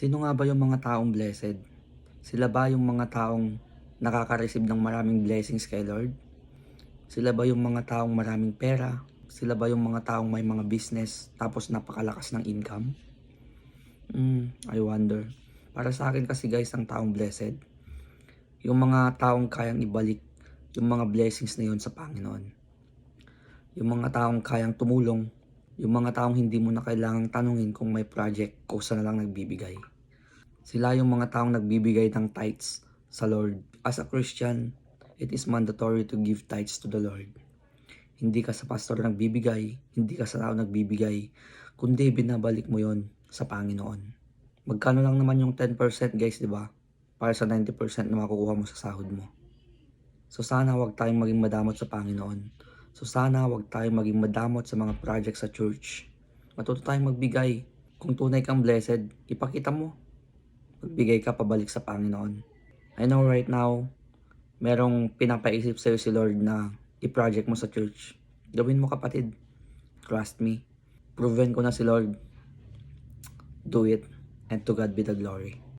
Sino nga ba yung mga taong blessed? Sila ba yung mga taong nakaka-receive ng maraming blessings kay Lord? Sila ba yung mga taong maraming pera? Sila ba yung mga taong may mga business tapos napakalakas ng income? Hmm, I wonder. Para sa akin kasi guys, ang taong blessed, yung mga taong kayang ibalik yung mga blessings na yun sa Panginoon. Yung mga taong kayang tumulong, yung mga taong hindi mo na kailangang tanungin kung may project, kusa na lang nagbibigay. Sila yung mga taong nagbibigay ng tithes sa Lord. As a Christian, it is mandatory to give tithes to the Lord. Hindi ka sa pastor nagbibigay, hindi ka sa tao nagbibigay, kundi binabalik mo yon sa Panginoon. Magkano lang naman yung 10% guys, di ba? Para sa 90% na makukuha mo sa sahod mo. So sana wag tayong maging madamot sa Panginoon. So sana wag tayong maging madamot sa mga project sa church. Matuto tayong magbigay. Kung tunay kang blessed, ipakita mo. Magbigay ka pabalik sa Panginoon. I know right now, merong pinapaisip sa'yo si Lord na i-project mo sa church. Gawin mo kapatid. Trust me. Proven ko na si Lord. Do it. And to God be the glory.